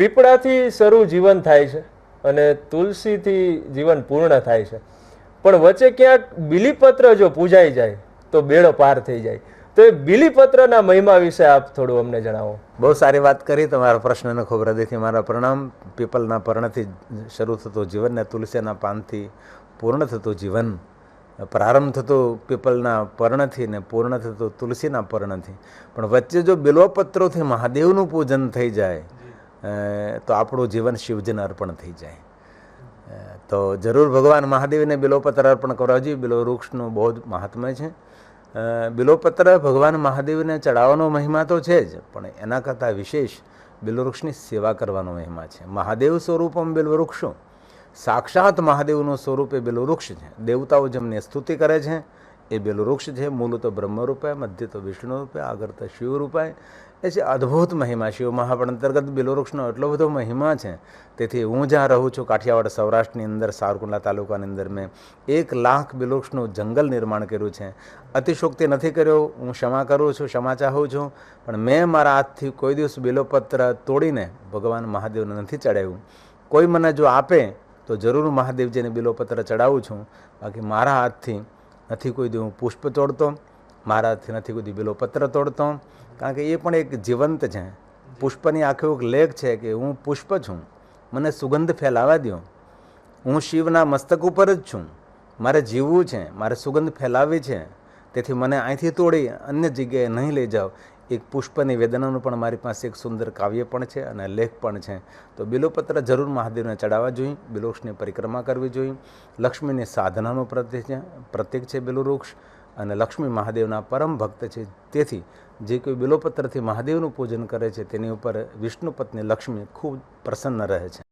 પીપળાથી શરૂ જીવન થાય છે અને તુલસીથી જીવન પૂર્ણ થાય છે. પણ વચ્ચે ક્યાંક બિલીપત્ર જો પૂજાઈ જાય, તો બેડો પાર થઈ જાય. તો એ બિલીપત્રના મહિમા વિશે આપ થોડું અમને જણાવો. બહુ સારી વાત કરી. તમારા પ્રશ્નને ખૂબ હૃદયથી મારા પ્રણામ. પીપલના પર્ણથી શરૂ થતું જીવનને તુલસીના પાનથી પૂર્ણ થતું જીવન, પ્રારંભ થતો પીપલના પર્ણથી ને પૂર્ણ થતું તુલસીના પર્ણથી. પણ વચ્ચે જો બિલોપત્રોથી મહાદેવનું પૂજન થઈ જાય તો આપણું જીવન શિવજીને અર્પણ થઈ જાય. તો જરૂર ભગવાન મહાદેવને બિલોપત્ર અર્પણ કરવા જોઈએ બિલો વૃક્ષનું બહુ જ મહાત્મ્ય છે. બિલોપત્ર ભગવાન મહાદેવને ચડાવવાનો મહિમા તો છે જ, પણ એના કરતાં વિશેષ બિલવૃક્ષની સેવા કરવાનો મહિમા છે. મહાદેવ સ્વરૂપમ બિલવૃક્ષો સાક્ષાત મહાદેવનું સ્વરૂપ એ બિલવૃક્ષ છે. દેવતાઓ જેમની સ્તુતિ કરે છે એ બિલવૃક્ષ છે મૂળ તો બ્રહ્મ રૂપે મધ્ય તો વિષ્ણુ રૂપે આગળ તો શિવ રૂપે એ છે. અદ્ભુત મહિમા શિવ મહાપણ અંતર્ગત બિલવૃક્ષનો એટલો બધો મહિમા છે. તેથી હું જ્યાં રહું છું, કાઠિયાવાડ સૌરાષ્ટ્રની અંદર સારકુંડલા તાલુકાની અંદર મેં એક લાખ બિલવૃક્ષનું જંગલ નિર્માણ કર્યું છે. અતિશોક્તિ નથી કર્યો. હું ક્ષમા કરું છું, ક્ષમા ચાહું છું. પણ મેં મારા હાથથી કોઈ દિવસ બિલોપત્ર તોડીને ભગવાન મહાદેવને નથી ચડાવ્યું. કોઈ મને જો આપે, તો જરૂર મહાદેવજીને બિલોપત્ર ચડાવું છું. બાકી મારા હાથથી નથી કોઈ દી હું પુષ્પ તોડતો, મારાથી નથી કોઈ દી બિલોપત્ર તોડતો. કારણ કે એ પણ એક જીવંત છે. પુષ્પની આખો એક લેખ છે કે હું પુષ્પ છું. મને સુગંધ ફેલાવા દો હું શિવના મસ્તક ઉપર જ છું. મારે જીવવું છે. મારે સુગંધ ફેલાવવી છે. તેથી મને અહીંથી તોડી અન્ય જગ્યાએ નહીં લઈ જાઓ. એક પુષ્પ નિવેદનનું પણ મારી પાસે એક સુંદર કાવ્ય પણ છે અને લેખ પણ છે. તો બિલોપત્ર જરૂર મહાદેવને ચડાવવા જોઈએ, બિલોક્ષની પરિક્રમા કરવી જોઈએ. લક્ષ્મીની સાધનાનું પ્રતીક છે પ્રતીક છે બિલુવૃક્ષ અને લક્ષ્મી મહાદેવના પરમ ભક્ત છે. તેથી જે કોઈ બિલોપત્રથી મહાદેવનું પૂજન કરે છે, તેની ઉપર વિષ્ણુ પત્ની લક્ષ્મી ખૂબ પ્રસન્ન રહે છે.